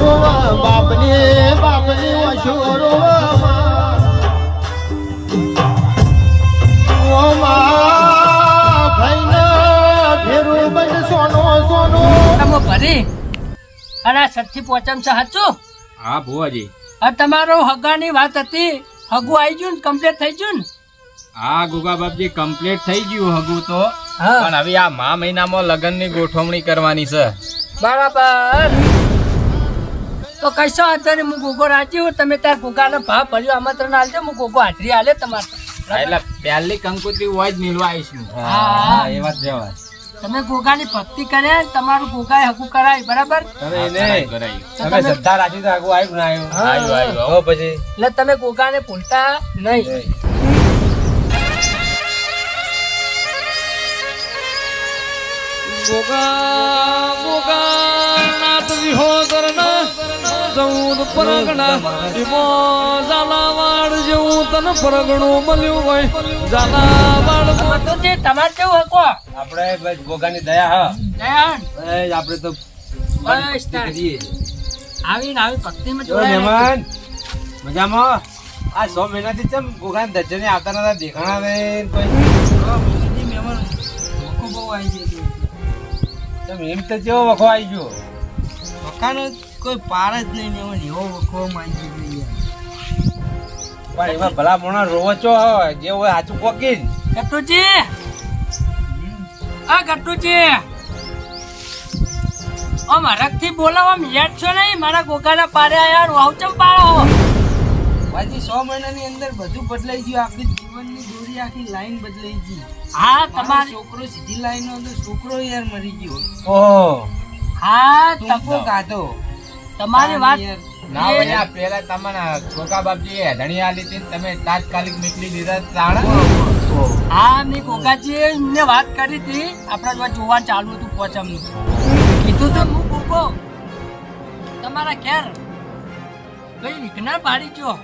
ર બાપને બાપને વશોરવ ઓ મા ભાઈને ભેરું બન સોનો સોનો. તમે ભરી અને આ સચ્ચી પોચમ છે સાચું? હા ભુવાજી. આ તમારો હગાની વાત હતી. હગુ આવી ગયું ને કમ્પ્લીટ થઈ ગયું ને? હા ગુગા બાપજી કમ્પ્લીટ થઈ ગયું હગુ તો. હા. પણ હવે આ મા મહિનામાં લગ્નની ગોઠવણી કરવાની છે. બરાબર. તો કશો વાંધો નહીં હું ગોગો રાજી હું તમે ત્યાં ગોગાનો ભાવ ભર્યો આમંત્રણ આલજો હું ગોગો હાજરી આલે તમારે. એટલે પહેલી કંકોત્રી હોય જ મેળવા આવીશું હા. એ વાત જવા. તમે ગોગાની ભક્તિ કરે તમારું ગોગાએ હકુ કરાય બરાબર? તમે શ્રદ્ધા રાખી તો હકુ આવ્યું ના આવ્યું? પછી. એટલે તમે ગોગાને ભૂલતા નહીં. ગોગા ગોગા નાથ વિહોદરના ચૌદ પરગણા. એમાં ઝાલાવાડ જેવું તને પરગણું મળ્યું હોય. ઝાલાવાડ બધું જે તમારે કેવું હકો આપણે બસ ભોગાની દયા હા. દયા એ આપણે તો બસ તાર. કરીએ. આવીને આવી ભક્તિમાં જોડાયા મહેમાન મજામાં? આ સો મહિનાથી ચમ ભોગાન દર્શને આવતા નતા દેખાણા ને કોઈ? ચમ એમ તો જેવો વખો આવી ગયો? મકાનો કોઈ પાર જ નહીં ને એવો એવો વખો માંગી ગઈ પણ એમાં ભલા મોણા રોવચો હોય જે હોય હાચું કોકી ગટુજી આ ગટુજી ઓ હરખથી બોલો આમ યાદ છો નહીં? મારા ગોગાના પારે યાર વાવ ચમ પાડો? બાજી સો મહિનાની અંદર બધું બદલાઈ ગયું આપણી જીવનની દોરી આખી લાઈન બદલાઈ ગઈ. હા તમારો છોકરો સીધી લાઈન નો છોકરો યાર મરી ગયો. ઓહ હા તકો ગાધો. તમારી વાત ના ભાઈ આ પેલા તમને ગોગા બાપજી ધણી આલી હતી તમે તાત્કાલિક નીકળી દીધા તાણ હા મેં ગોગાજીએ એમને વાત કરી હતી. આપણે જોવા જોવા ચાલુ હતું પોચમનું. કીધું તો હું ગોગો તમારા ઘેર ભાઈ વિઘ્ન પાડી ગયો?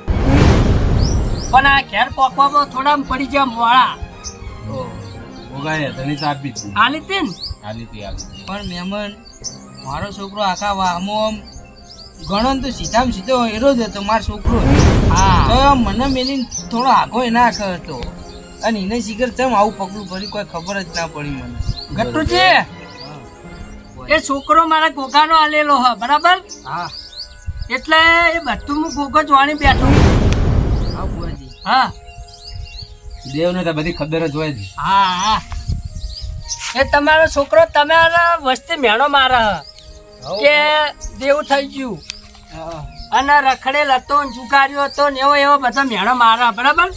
પણ આ ઘેર પોકવામાં થોડા પડી ગયા મોળા ભોગાએ ધણી તો આપી હતી આલી હતી આલી હતી. પણ મહેમાન મારો છોકરો આખા વામો આમ ઘણો તો સીધામાં સીધો એરો જ હતો મારો છોકરો હા. તો મને મેલીને થોડો આગો એના આખો હતો. અને એને શીખર તેમ આવું પગલું ભર્યું કોઈ ખબર જ ના પડી મને. છે? એ છોકરો મારા ગોગાનો આલેલો હ બરાબર? હા. એટલે એ બધું હું ગોગો જોવાની બેઠો હા બુઆજી. હા. દેવને તો બધી ખબર જ હોય જ હા હા. એ તમારો છોકરો તમારા વસ્તી મેણો મારા હ. કે દેવું થઈ ગયું. અને રખડેલ હતો જુગાર્યો હતો ને એવો એવો બધો મેળો મારા બરાબર?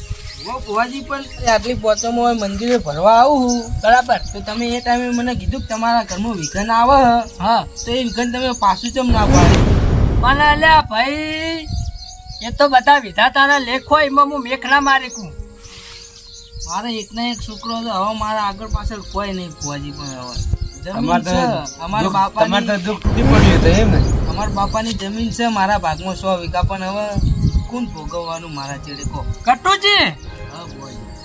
હું બુઆજી પણ આટલી પોચમાં હોય મંદિરે ભરવા આવું છું. બરાબર? તો તમે એ ટાઈમે મને કીધું કે તમારા ઘરમાં વિઘન આવે હ. હા. તો એ વિઘન તમે પાછું ચમ ના પાડ્યું પણ અલ્યા ભાઈ એ તો બધા વિધાતાના લેખ હોય એમાં હું મેખના મારી કું. મારે એકના એક છોકરો હતો હવે મારા આગળ પાછળ કોઈ નહીં બુઆજી પણ હવે. અમાર તો અમારા બાપા તો દુઃખ પડ્યું હતું એમ ને. અમારા બાપાની જમીન છે મારા ભાગમાં સો વીઘા પણ હવે કોણ ભોગવવાનું મારા ચેડે કહો કટુજી!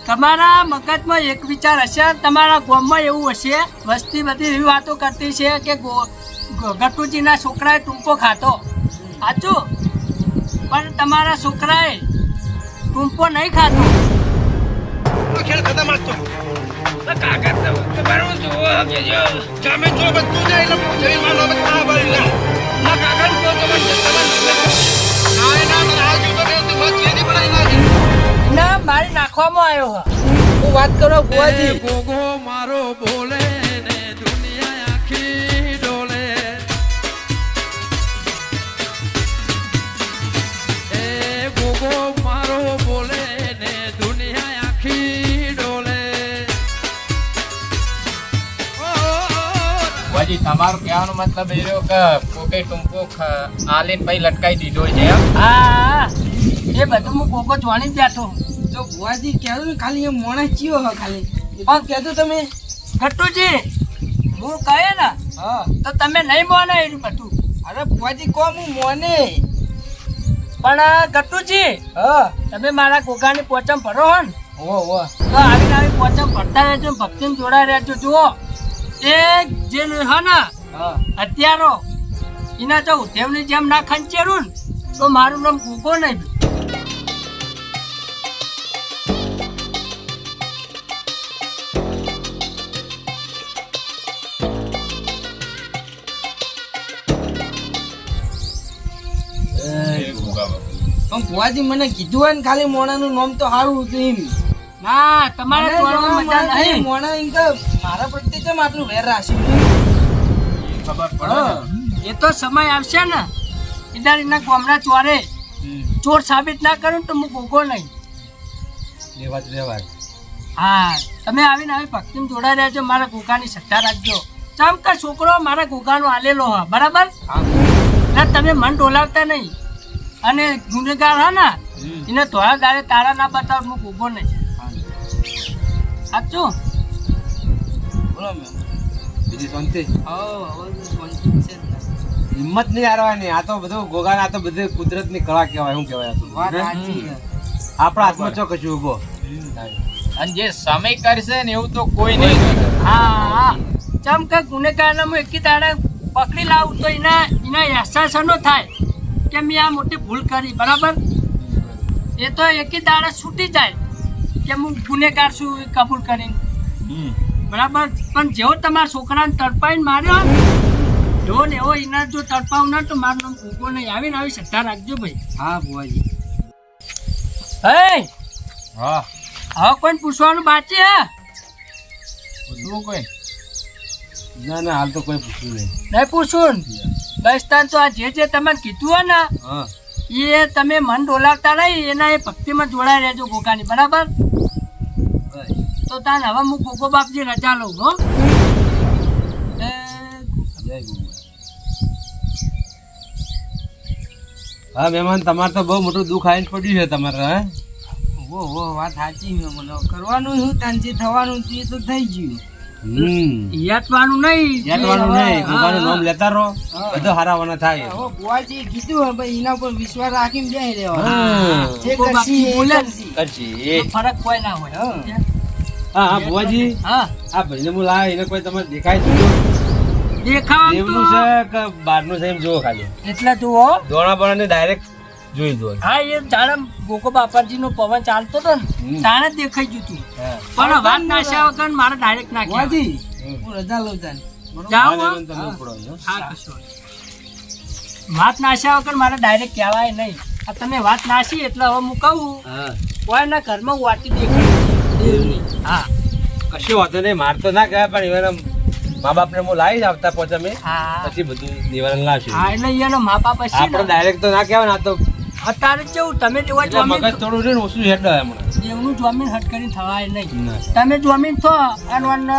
તમારા મગજમાં એક વિચાર હશે તમારા ગામમાં એવું હશે વસ્તી બધી એવી વાતો કરતી છે કે ગટુજીના છોકરાએ ટૂંપો ખાતો સાચું? પણ તમારા છોકરાએ ટૂંપો નહીં ખાતો ના મારી નાખવામાં આવ્યો હું. વાત કરો બુઆજી ગોગો મારો બોલે. ભુવાજી તમારું કહેવાનો મતલબ એ રહ્યો કે કોકે ટૂંકો આલીને પછી લટકાઈ દીધો છે હા એ બધું હું કોકો જોણી જ બેઠો તો બુઆજી કહેવું ને ખાલી એ મોણસ ચીયો હ ખાલી. પણ કહેતો તમે ગટ્ટુજી હું કહે ને હા. તો તમે નહીં મોને એનું બધું. અરે ભુવાજી કોમ હું મોને? પણ ગટુજી હા. તમે મારા કોકાની પોચમ ભરો હો ને? ઓ ઓ તો આવીને આવી પોચમ ભરતા રહેજો ભક્તિને જોડાઈ રહેજો જુઓ. એ જે હે ને હત્યારો એના જો ઉધેવની જેમ ના ખંચેરું ને તો મારું નામ ગોગો નહીં. પણ ભુવાજી મને કીધું હોય ને ખાલી મોણાનું નામ તો સારું હતું એમ. ના તમારે મોણા એમ મારા પ્રત્યે કેમ આટલું વેર રાખ્યું ખબર. એ તો સમય આવશે ને. ઇધાર એના ગામડા ચોરે. ચોર સાબિત ના કરું ને તો હું ગોગો નહીં. રેવા જ હા તમે આવીને આવી ભક્તિમાં જોડાઈ રહેજો મારા ગોગાની સત્તા રાખજો. ચમ કે છોકરો મારા ગોગાનો આલેલો હા બરાબર? એટલે તમે મન ડોલાવતા નહીં. અને ગુનેગાર હા ને એને ધોળા દાડે તારા ના બતાવ હું ગોગો નહીં. સાચું? બોલો બીજી શાંતિ? હવે તો છે હિંમત નહીં હારવાની. આ તો બધું ગોગાન આ તો બધી કુદરતની કળા કહેવાય શું કહેવાય આપણા હાથમાં ચો કશું ઊભો અને જે સમય કરશે ને એવું તો કોઈ નહીં હા હા. ચમ કે ગુનેગારને હું એકી દાડે પકડી લાવું તો એના એના અહેસાસ નો થાય કે મેં આ મોટી ભૂલ કરી બરાબર? એ તો એકી દાડે છૂટી જાય કે હું ગુનેગાર છું એ કબૂલ કરીને. બરાબર? પણ જેવો તમારા છોકરાને તડપાઈને માર્યો એવો ને એવો એના જો તડપાવ ના તો મારું નામ કુકો નહીં. આવીને આવી સટ્ટા રાખજો ભાઈ. હા ભુવાજી. હે? હા. હવે કોઈને પૂછવાનું બાકી હે? પૂછવું કોઈ? ના ના હાલ તો કોઈ પૂછ્યું નહીં. નહીં પૂછું બસ તાન તો આ જે જે તમે કીધું હોય ને હા. એ તમે મન ડોલાવતા નહીં એના એ ભક્તિમાં જોડાઈ રહેજો ગોકાની બરાબર? તો તાન હવે હું ગોગો બાપજી રજા લઉં હો. હા મહેમાન તમારે તો બહુ મોટું દુઃખ આવીને પડ્યું છે તમારે હે? ઓ ઓ વાત સાચી છે મને કરવાનું શું? તાન જે થવાનું તે તો થઈ ગયું. હમ. યાતવાનું નહીં. યાદવાનું નહીં. હા, નામ લેતા રહો. બધો હારાવાના થાય. હવે ભુવાજી કીધું હવે ભાઈ એના પર વિશ્વાસ રાખીને બેહી હા. જે કરશી એ ફરક કોઈ ના હોય હા. હા ભુવાજી હા. આ ભાઈને હું એને કોઈ તમારે દેખાય જો? દેખાવાનું છે કે બહારનું છે એમ જુઓ ખાલી. એટલે જુઓ દોણા બણાને ડાયરેક્ટ જોઈ દો હા એ જાણે ગોગો બાપાજી નો પવન ચાલતો હતો ને હમ. તાણે દેખાઈ ગયું તું. પણ વાત નાશ્યા વગર મારે ડાયરેક્ટ નાખ્યા. હું રજા લઉં તમે. વાત નાશ્યા વગર મારે ડાયરેક્ટ કહેવાય નહીં. આ તમે વાત નાસી એટલે હવે મુકાવું કહું હા. કોઈના ઘરમાં વાટી દેવની હા કશું વાંધો નહીં માર તો ના કહેવાય પણ એવાના મા બાપને હું લાવી આવતા પહોંચે અમે પછી બધું નિવારણ લાવશું હા એટલે એનો મા બાપ હશે આપણે ડાયરેક્ટ તો ના કહેવાય ના તો અત્યારે કેવું તમે જોવા જમીન મગજ થોડું છે ને ઓછું હેડ હમણાં દેવનું જમીન હટ થવાય નહીં તમે જમીન થો અને વન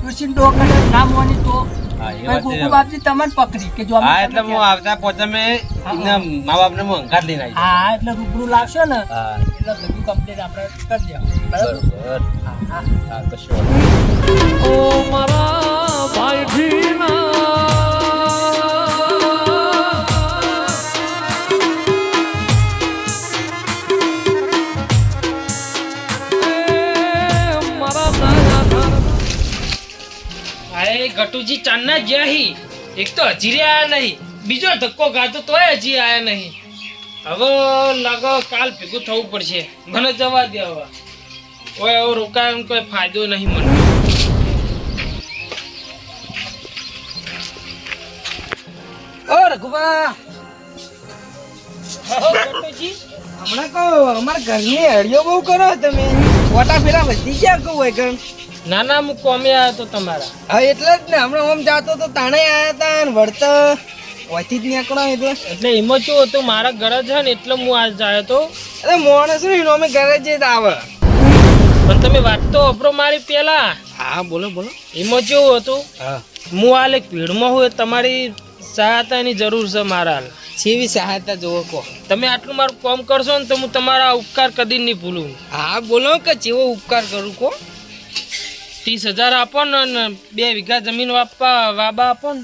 તુલસી ડો કરે નામ હોની તો. ગોકુ બાપજી તમને પકડી કે જો હા એટલે હું આવતા પહોંચે મેં એમના મા બાપને હું અંગાત લઈને આવી હા એટલે રૂબરૂ લાવશો ને એટલે બધું કમ્પ્લીટ આપણે કરી દેવાનું. બરાબર? હા હા. હા કશું ઓ મારા અરે ચાંદના ગયા હી એક તો હજી રહ્યા આયા નહીં બીજો ધક્કો ગાતો તોય હજી આયા નહીં. હવે લાગો કાલ ભેગું થવું પડશે. મને જવા દે હવે. ઓય હવે રોકાય કોઈ ફાયદો નહીં મને. ઓ રઘુબા. હમણાં કહો અમારા ઘરની હળીઓ બહુ કરો તમે. ફોટા ફેરા વધી ગયા કહું હોય કણ ના ના હું કોમે આવ્યો તો તમારા. હા એટલે જ ને. હમણાં ઓમ જાતો તો તાણે આવ્યા હતા ને વળતા. ઓછી જ નીકળો એટલે એટલે એમાં શું હતું મારા ઘરે છે ને એટલે હું આજ આવ્યો તો. અરે માણસ ને અમે ઘરે જ આવે. પણ તમે વાત તો અપરો મારી પેલા હા બોલો બોલો. એમાં કેવું હતું હા. હું હાલ એક ભીડમાં હોય તમારી સહાયતાની જરૂર છે મારા હાલ. જેવી સહાયતા જોવો કહો. તમે આટલું મારું કામ કરશો ને તો હું તમારા ઉપકાર કદી નહીં ભૂલું. હા બોલો કે જેવો ઉપકાર કરું કો ત્રીસ હજાર આપો ને બે વીઘા જમીન વાપવા વાબા આપો ને.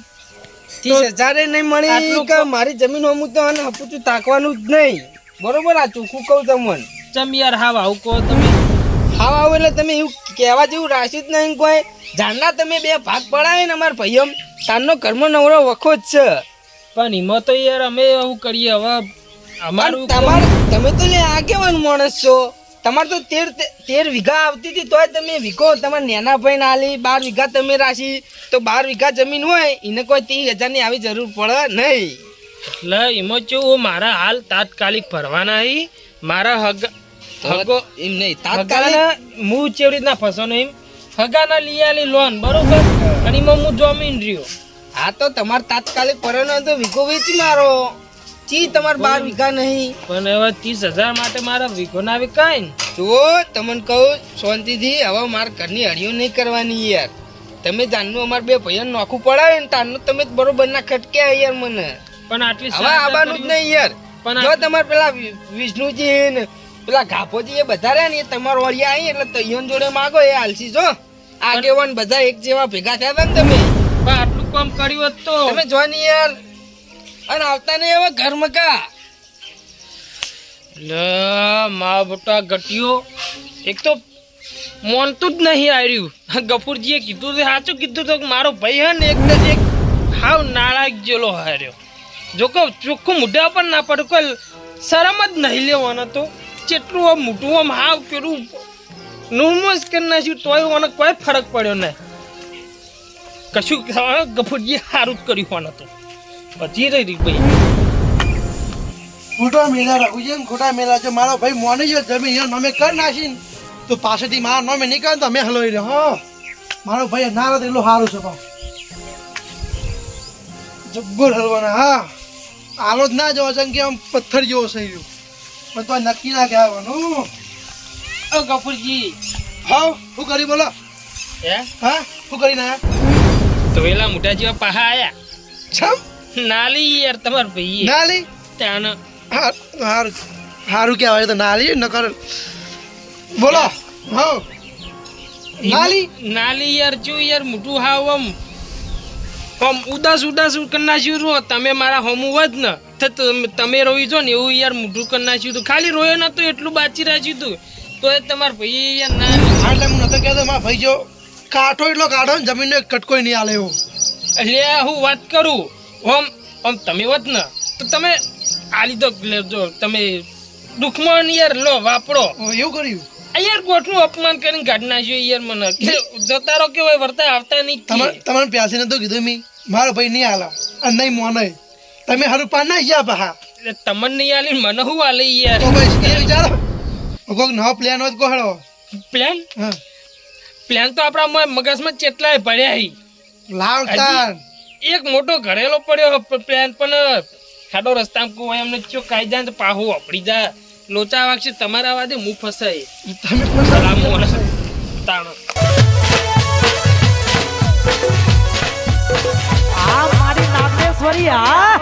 ત્રીસ હજારે નહીં મળી કે મારી જમીન અમુક તો આને હપુચું તાકવાનું જ નહીં. બરોબર આ ચોખ્ખું કહું તમને. ચમ યાર હાવ આવું કહો તમે. હા આવું એટલે તમે એવું કહેવા જેવું રાખ્યું જ નહીં કોઈ. જાણના તમે બે ભાગ પડાય ને અમારા ભાઈઓ તારનો કર્મ નવરો વખો જ છે. પણ એમાં તો યાર અમે એવું કરીએ હવે અમારું તમારે તમે તો લે આગેવાન માણસ છો. તમારે તો તેર તેર વીઘા આવતી હતી તોય તમે વીઘો તમારા નેના ભાઈ ના આલી બાર વીઘા તમે રાશી તો બાર વીઘા જમીન હોય એને કોઈ ત્રીસ હજારની આવી જરૂર પડે નહીં. એટલે એમાં કેવું મારા હાલ તાત્કાલિક ભરવાના હી મારા હગ હગો એમ નહીં તાત્કાલિક હું કેવી રીતના ફસવાનો એમ. હગાના લીયાલી લોન બરોબર? અને એમાં હું જમીન રહ્યો. હા તો તમારે તાત્કાલિક પરવાનો તો વીઘો વેચી મારો. ચી તમારે બાર વીઘા નહીં? પણ હવે ત્રીસ હજાર માટે મારા વીઘો ના વિકાય ને. જુઓ તમને કહું શાંતિથી હવે માર ઘરની હળીઓ નહીં કરવાની યાર. તમે જાનનું અમારે બે ભાઈઓ નોખું પડાવે ને તારનું તમે બરોબર ના ખટક્યા યાર મને. પણ આટલી હવે આવવાનું જ. નહીં યાર. પણ જો તમારે પેલા વિષ્ણુજી ને પેલા ઘાપોજી એ બધા રહ્યા ને એ તમારો વળિયા આવી એટલે તૈયન જોડે માગો એ હાલસી જો. આગેવાન બધા એક જેવા ભેગા થયા હતા ને તમે. પણ આટલું કામ કર્યું હતું તમે જો ને યાર અને આવતા નહીં હવે ઘર મકા લ, મા બટા ગટિયો એક તો મોનતું જ નહીં આવ્યું ગફુરજીએ કીધું તો સાચું કીધું તો મારો ભાઈ હે ને એક તો એક હાવ નાળાક જેલો હાર્યો. જો કે ચોખ્ખું મોઢા પણ ના પડે, કોઈ શરમ જ નહીં લેવાનો તો. ચેટલું આમ મોટું આમ હાવ પેલું નુમસ કરી નાખ્યું તોય મને કોઈ ફરક પડ્યો નહીં. કશું ગફુરજીએ સારું જ કર્યું હોવાનું તો. પછી રહી ભાઈ. ખોટા મેલા રઘુજી ને ખોટા મેલા છે. મારો ભાઈ મોની જો જમીન એનો નમે કર તો પાછળથી મારા નમે નીકળે તો અમે હલોઈ રહ્યો હો. મારો ભાઈ ના રહે એટલું સારું છે ભાવ જબ્બર હલવાના હા. આલો જ ના જવો છે કે આમ પથ્થર જેવો થઈ રહ્યો પણ તો નક્કી ના કહેવાનું. ઓ ગફુરજી. હા શું કરી બોલો? હે? હા શું કરી ના તો પેલા મોટા જેવા પાહા આયા. છમ. નાલી યાર તમાર ભાઈ નાલી? તાન ત્યાં હા સારું સારું કહેવાય તો નાલી ન નકર બોલો. હા. નાલી? નાલી યાર જો યાર મોટું હાવ આમ. આમ ઉદાસ ઉદાસ કરી નાખ્યું રો તમે મારા હોમું વધ ને તો તમે- રોઈ જો ને એવું યાર મોટું કરી નાખ્યું હતું. ખાલી રોયો નતો એટલું બાચી રાખ્યું હતું. તો એ તમારા ભાઈ યાર ના આ ટાઈમ નતો કહેતો મારા ભાઈ જો કાઠો એટલો કાઢો ને જમીનનો એક કટકોય નહીં આલે એવો. એટલે હું વાત કરું. ઓમ ઓમ તમે વધ ને તો તમે આ લીધો લેજો તમે દુઃખમાં ને યાર લો વાપરો. એવું કર્યું? યાર ગોઠનું અપમાન કરીને કાઢી નાખ્યું યાર મને. જતા રહો કે હોય વર્તા આવતા નહીં તમારે પ્યાસી પ્યાસી નતું કીધું મી? મારો ભાઈ નહીં આલા. અને નહીં મોને. તમે હારું પાન ના ગયા એટલે તમને નહીં આલી મને હું આલી યાર? તો ભાઈ એ વિચારો કોઈક નવો પ્લાન હોય તો હળો પ્લાન હા. પ્લાન તો આપણા મગજમાં ચેટલાય પડ્યા લાવતા એક મોટો ઘરેલો પડ્યો પ્લાન પણ ખાડો રસ્તામાં કોઈ એમને ચો કાઈ જાય તો પાહો આપડી જા. લોચા વાગશે તમારા વાદે હું ફસાય તમે પણ સલામ તાણ. આ મારી નાગેશ્વરી આ